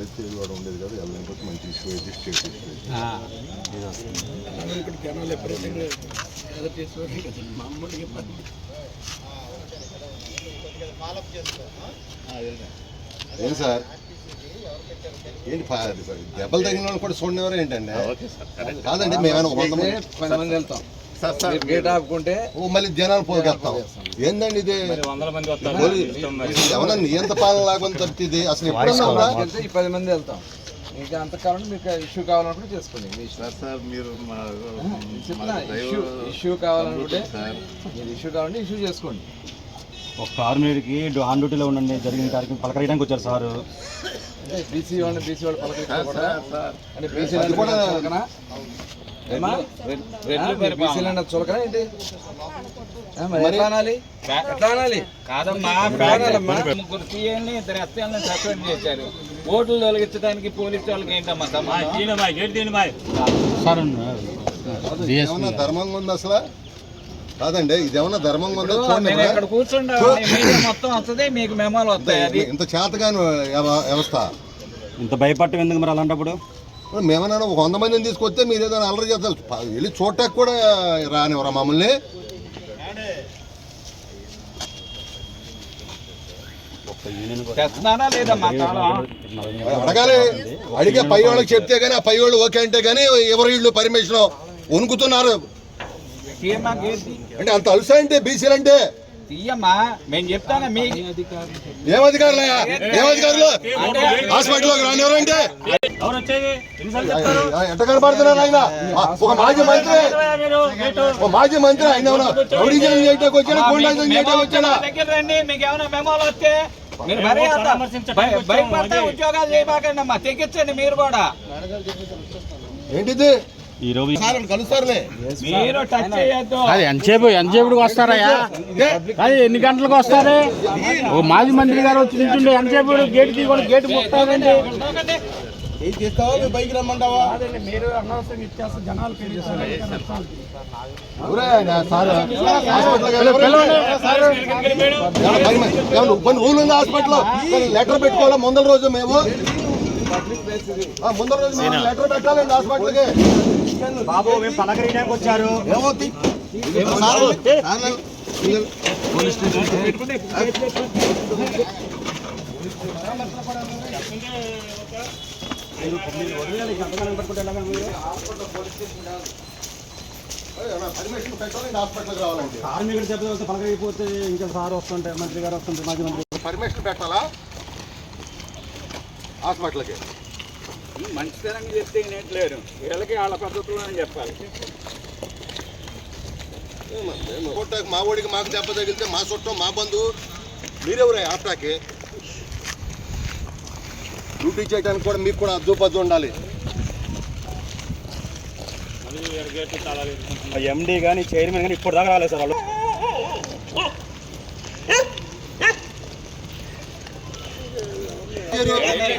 వెళ్ళొచ్చి కూడా ఉండేది కదా. వెళ్ళకపోతే మంచి ఇష్యూ అయితే స్టేట్ ఇష్యూ ఇక్కడ జనాలు ఎప్పుడైతే ఎదురు చేసేవారు కదా మామూలుగా ఇబ్బంది ఏం సార్ ఏంటి దెబ్బలు తగిన వాళ్ళు కూడా చూడనివారు ఏంటండి? కాదండి మేమైనా వెళ్తాం గేట్ ఆపుకుంటే ఓ మళ్ళీ జనాలు పోగేస్తాం ఏందండి ఇది? ఏమన్నా నియంత పాలన లాగా ఇది అసలు ఎప్పుడన్నా ఈ పది మంది వెళ్తాం. ఇంకా అంతకాలం మీకు ఇష్యూ కావాలనుకుంటే చేసుకోండి. మీ ఇష్టం. సార్ మీరు ఇష్యూ ఇష్యూ కావాలనుకుంటే మీరు ఇష్యూ కావాలంటే ఇష్యూ చేసుకోండి. ఒక కారు మీదకి ఆన్ డ్యూటీలో ఉండండి. జరిగిన కార్యక్రమం పలకరియడానికి వచ్చారు సార్. బీసీ వాళ్ళు బీసీ వాళ్ళు పలకరించకుండా అంటే బీసీ చులకనా బీసీ చులకనా ఏంటి? ఆ, మరి ఎట్లా అనాలి? ఎట్లా అనాలి? కాదమ్మా ఎట్లా అనాలమ్మా ముగ్గురు సీఎల్ని ఇద్దరు ఎస్ఎల్ని సస్పెండ్ చేశారు. ఓట్లు తొలగించడానికి పోలీసు వాళ్ళకి ఏంటమ్మా ఏమన్నా ధర్మంగా ఉంది అసలు? కాదండి ఇది ఏమన్నా ధర్మంగా ఉందో? చూడండి ఇక్కడ కూర్చుంటా మీడియా మొత్తం వస్తుంది మీకు మెమాలు వస్తాయి అది. ఇంత చేతగాని వ్యవ- వ్యవస్థ. ఇంత భయపడటం ఎందుకు మరి అలాంటప్పుడు? మేమన్నా ఒక వంద మందిని తీసుకొస్తే మీరు ఏదైనా అల్లరి చేస్తారు. వెళ్ళి చూడటానికి కూడా రానివ్వరా మమ్మల్ని? అడగాలి. అడిగే పై వాళ్ళకి చెప్తే గానీ ఆ పై వాళ్ళు ఓకే అంటే గానీ ఎవరు వీళ్ళు పర్మిషన్ వణుకుతున్నారు. అంటే అంత అలుసా అంటే బీసీలు అంటే? తీయమ్మా. మేము చెప్తానా మీ ఏం అధికారులయ్యా ఏం అధికారులు హాస్పిటల్లోకి కనపడుతున్నారు ఆయన? ఒక మాజీ మంత్రి. ఒక మాజీ మంత్రి ఆయన రౌడీజం చేయడానికి వచ్చాడా? గుండాజం చేయడానికి వచ్చాడా? దగ్గర రండి. మీకు ఏమైనా మెమోలు వస్తే మీరు మరీ అంత భయ- భయపడతా ఉద్యోగాలు చేయబాకండి అమ్మా తెగించండి మీరు కూడా. ఏంటిది? ఈ రోజు సార్ కలుస్తారులే మీరు టచ్ చేయొద్దు అది ఎంతసేపు ఎంతసేపుకి వస్తారయ్యా అది ఎన్ని గంటలకు వస్తారు ఓ మాజీ మంత్రి గారు వచ్చి నిల్చుండే ఎంతసేపు గేట్ తీయకుండా గేట్ ముక్తారండి బైక్ రమ్మంటావా మీరు జనాలు ఉంది హాస్పిటల్ లెటర్ పెట్టుకోవాలా ముందల రోజు మేము ఆ, ముందల రోజు మేము లెటర్ పెట్టాలండి హాస్పిటల్కి బాబు మేము పలకరియడానికి వచ్చారు. పర్మిషన్ పెట్టాలండి హాస్పిటల్కి రావాలండి కార్మికుడు ఇంకా సార్ వస్తుంటే మంత్రి గారు వస్తుంటే మాజీ మంత్రి పర్మిషన్ పెట్టాలా? హాస్పిటల్కి. మంచితనంగా చెప్తే వినట్లేరు వీళ్ళకి వాళ్ళ పద్ధతిలోనే చెప్పాలి. కొట్టాక మా ఓడికి మాకు దెబ్బ తగిలితే మా చుట్టం మా బంధువు. మీరెవరే ఆప్టాకి డ్యూటీ చేయడానికి కూడా మీకు కూడా అద్దు పద్దు ఉండాలి. ఎండి కానీ చైర్మన్ కానీ ఇప్పుడు దాకా రాలేదు సార్ వాళ్ళు.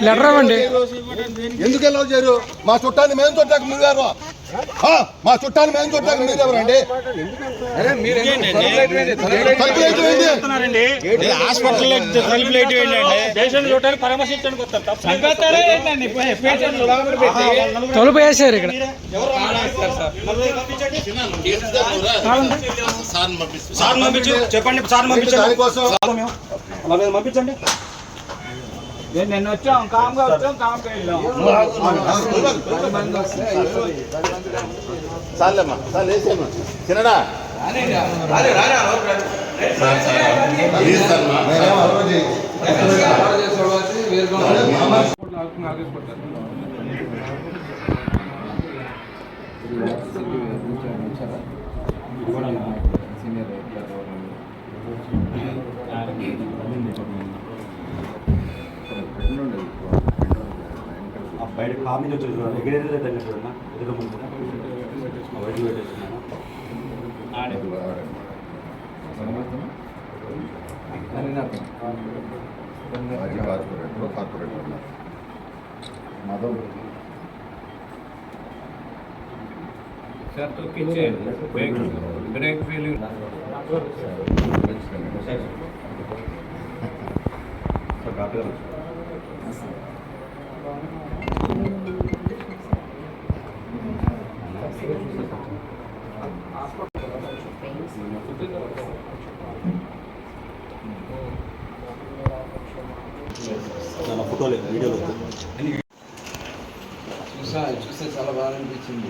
లెటర్ ఇవ్వండి ఎందుకు ఎలా చేయరు? మా చుట్టాన్ని మేము చుట్టాక మీరెవరు ఆ, మా చుట్టాన్ని మేము చుట్టాక మీరెవరండి? హాస్పిటల్ తలుపు వేసారు ఇక్కడ. సార్. పంపించండి. నిన్న వచ్చాం కామ్గా వచ్చాం కామ్గా వెళ్ళాం. చాలేమ్మా చాలు వేసేమ్మా తినడా? నేనేం బయట కార్ నుంచి వచ్చి చూడండి ఎగిరేది దగ్గర చూడన్నా ఎదురు ముందు వైపు పెట్టేస్తున్నాను అని అర్థం. మాజీ corporator corporator Madhav sir తొక్కించేయండి break break failure sir doctor గారు చూసా చూస్తే చాలా బాగా అనిపించింది.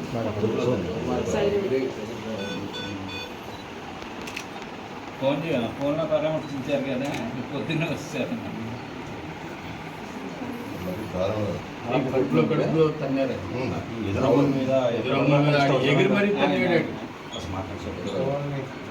ఫోన్ చేయాలి ఫోన్లో పరామర్శించారు కదా పొద్దున్న వచ్చారు మీద ఎగిరి మరీ తన్నాడు అసలు మాట్లాడుతుంది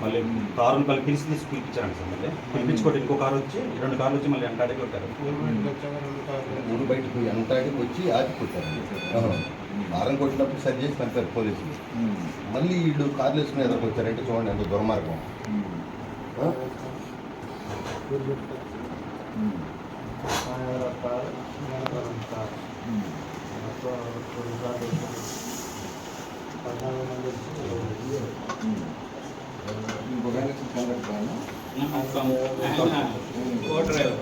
మళ్ళీ కారుని మళ్ళీ పిలిచి తీసి పిలిపించారండి సార్ మళ్ళీ. పిలిపించుకోవడం ఇంకో కారు వచ్చి రెండు కార్లు వచ్చి మళ్ళీ వెంటాడి కొట్టారు. ఊరు బయటకు ఎంటాడికి వచ్చి ఆగిపోతారు వారం కొట్టినప్పుడు సరి చేసి పంపారు పోలీసులు. మళ్ళీ వీళ్ళు కార్లు వేసుకుని ఎదురుకు వచ్చారంటే చూడండి ఎంత దుర్మార్గం. ఆ? ఇంకొక ఆయన వచ్చి కండక్టర్ ఆయన. కో డ్రైవర్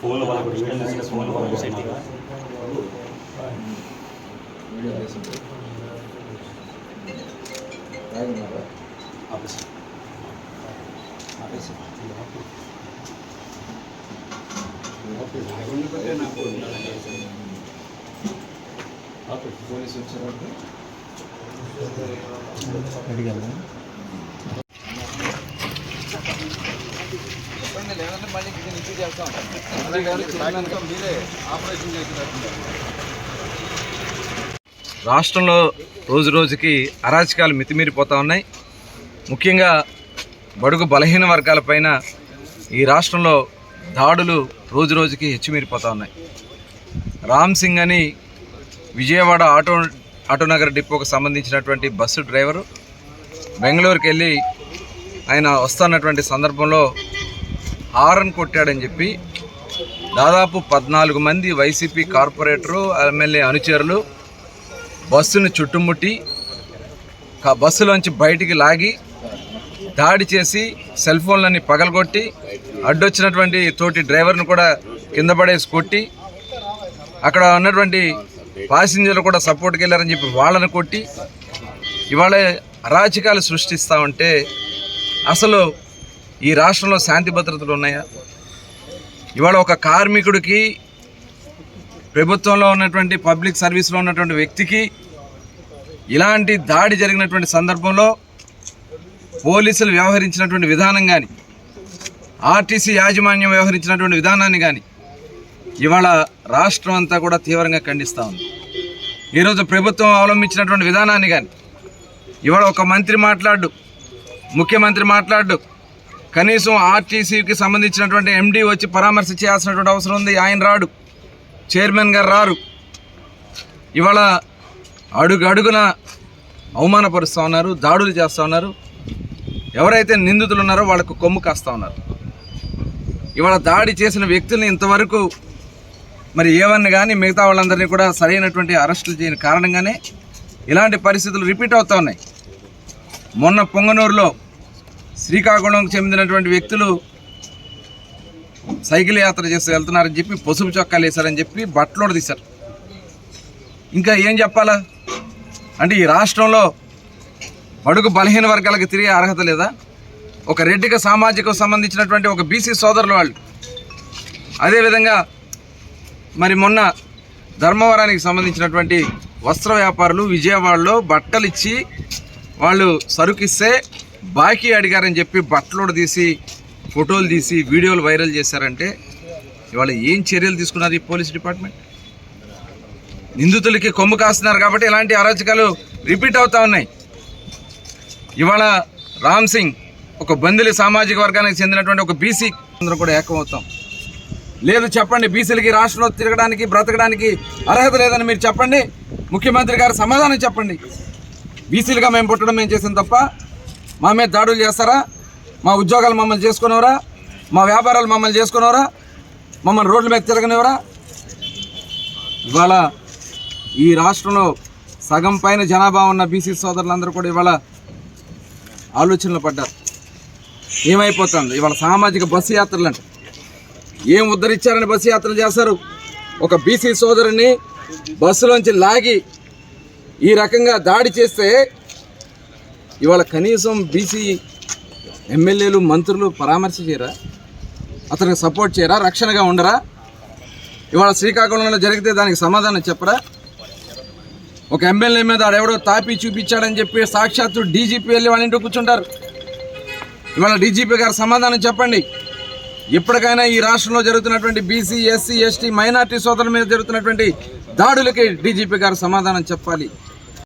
ఫోన్లో వాళ్ళకి వీడియో తీసి ఫోన్లో వాళ్ళకి పెట్టినారా? వీడియో చేసింది తాగున్నారా ఆపేసి. ఆపేసి. పోలీసు వచ్చారంటే చెప్పండి లేదంటే మళ్ళీ ఇది నిధి చేస్తాం మీరే ఆపరేషన్ రాష్ట్రంలో రోజు రోజుకి అరాచకాలు మితిమీరిపోతూ ఉన్నాయి. ముఖ్యంగా బడుగు బలహీన వర్గాలపైన ఈ రాష్ట్రంలో దాడులు రోజు రోజుకి హెచ్చుమీరిపోతూ ఉన్నాయి. రామ్ సింగ్ అని విజయవాడ ఆటో ఆటోనగర్ డిపోకు సంబంధించినటువంటి బస్సు డ్రైవరు బెంగళూరుకి వెళ్ళి ఆయన వస్తున్నటువంటి సందర్భంలో హారన్ కొట్టాడని చెప్పి దాదాపు పద్నాలుగు మంది వైసీపీ కార్పొరేటరు ఎమ్మెల్యే అనుచరులు బస్సును చుట్టుముట్టి బస్సులోంచి బయటికి లాగి దాడి చేసి సెల్ ఫోన్లన్నీ పగలగొట్టి అడ్డొచ్చినటువంటి తోటి డ్రైవర్ను కూడా కింద పడేసి కొట్టి అక్కడ ఉన్నటువంటి ప్యాసింజర్లు కూడా సపోర్ట్కి వెళ్ళారని చెప్పి వాళ్ళని కొట్టి ఇవాళ అరాచకాలు సృష్టిస్తూ ఉంటే అసలు ఈ రాష్ట్రంలో శాంతి భద్రతలు ఉన్నాయా? ఇవాళ ఒక కార్మికుడికి ప్రభుత్వంలో ఉన్నటువంటి పబ్లిక్ సర్వీస్లో ఉన్నటువంటి వ్యక్తికి ఇలాంటి దాడి జరిగినటువంటి సందర్భంలో పోలీసులు వ్యవహరించినటువంటి విధానం కానీ ఆర్టీసీ యాజమాన్యం వ్యవహరించినటువంటి విధానాన్ని కానీ ఇవాళ రాష్ట్రం అంతా కూడా తీవ్రంగా ఖండిస్తూ ఉంది. ఈరోజు ప్రభుత్వం అవలంబించినటువంటి విధానాన్ని కానీ ఇవాళ ఒక మంత్రి మాట్లాడు ముఖ్యమంత్రి మాట్లాడు కనీసం ఆర్టీసీకి సంబంధించినటువంటి ఎండీ వచ్చి పరామర్శ చేయాల్సినటువంటి అవసరం ఉంది. ఆయన రాడు. చైర్మన్ గారు రారు. ఇవాళ అడుగు అడుగున అవమానపరుస్తూ ఉన్నారు దాడులు చేస్తూ ఉన్నారు. ఎవరైతే నిందితులు ఉన్నారో వాళ్ళకు కొమ్ము కాస్తూ ఉన్నారు. ఇవాళ దాడి చేసిన వ్యక్తుల్ని ఇంతవరకు మరి ఏవన్నీ కానీ మిగతా వాళ్ళందరినీ కూడా సరైనటువంటి అరెస్టులు చేయని కారణంగానే ఇలాంటి పరిస్థితులు రిపీట్ అవుతూ ఉన్నాయి. మొన్న పొంగనూరులో శ్రీకాకుళంకి చెందినటువంటి వ్యక్తులు సైకిల్ యాత్ర చేసి వెళ్తున్నారని చెప్పి పసుపు చొక్కాలు వేశారని చెప్పి బట్టలోడు తీశారు. ఇంకా ఏం చెప్పాలా? అంటే ఈ రాష్ట్రంలో బడుగు బలహీన వర్గాలకు తిరిగే అర్హత లేదా? ఒక రెడ్డిక సామాజిక సంబంధించినటువంటి ఒక బీసీ సోదరులు వాళ్ళు. అదేవిధంగా మరి మొన్న ధర్మవరానికి సంబంధించినటువంటి వస్త్ర వ్యాపారులు విజయవాడలో బట్టలు ఇచ్చి వాళ్ళు సరుకిస్తే బాకీ అడిగారని చెప్పి బట్టలోడు తీసి ఫోటోలు తీసి వీడియోలు వైరల్ చేశారంటే ఇవాళ ఏం చర్యలు తీసుకున్నారు ఈ పోలీస్ డిపార్ట్మెంట్? నిందితులకి కొమ్ము కాస్తున్నారు కాబట్టి ఇలాంటి అరాచకాలు రిపీట్ అవుతూ ఉన్నాయి. ఇవాళ రామ్ సింగ్ ఒక బందిలి సామాజిక వర్గానికి చెందినటువంటి ఒక బీసీ అందరం కూడా ఏకమవుతాం. లేదు చెప్పండి బీసీలకి రాష్ట్రంలో తిరగడానికి బ్రతకడానికి అర్హత లేదని మీరు చెప్పండి. ముఖ్యమంత్రి గారు సమాధానం చెప్పండి. బీసీలుగా మేము పుట్టడం మేము చేసాం తప్ప మా మీద దాడులు చేస్తారా? మా ఉద్యోగాలు మమ్మల్ని చేసుకునేవరా? మా వ్యాపారాలు మమ్మల్ని చేసుకునేవరా? మమ్మల్ని రోడ్ల మీద తిరగనివరా ఇవాళ ఈ రాష్ట్రంలో సగం పైన జనాభా ఉన్న బీసీ సోదరులందరూ కూడా ఇవాళ ఆలోచనలు పడ్డారు. ఏమైపోతుంది? ఇవాళ సామాజిక బస్సు యాత్రలు అంటే ఏం ఉద్ధరించారని బస్సు యాత్రలు చేస్తారు? ఒక బీసీ సోదరుని బస్సులోంచి లాగి ఈ రకంగా దాడి చేస్తే ఇవాళ కనీసం బీసీ ఎమ్మెల్యేలు మంత్రులు పరామర్శ చేయరా? అతనికి సపోర్ట్ చేయరా? రక్షణగా ఉండరా? ఇవాళ శ్రీకాకుళంలో జరిగితే దానికి సమాధానం చెప్పరా? ఒక ఎమ్మెల్యే మీద ఆడెవడో తాపి చూపించాడని చెప్పి సాక్షాత్తు డీజీపీ వెళ్ళి వాళ్ళ ఇంట్లో కూర్చుంటారు. ఇవాళ డీజీపీ గారు సమాధానం చెప్పండి. ఇప్పటికైనా ఈ రాష్ట్రంలో జరుగుతున్నటువంటి బీసీ ఎస్సీ ఎస్టీ మైనార్టీ సోదరుల మీద జరుగుతున్నటువంటి దాడులకి డీజీపీ గారు సమాధానం చెప్పాలి.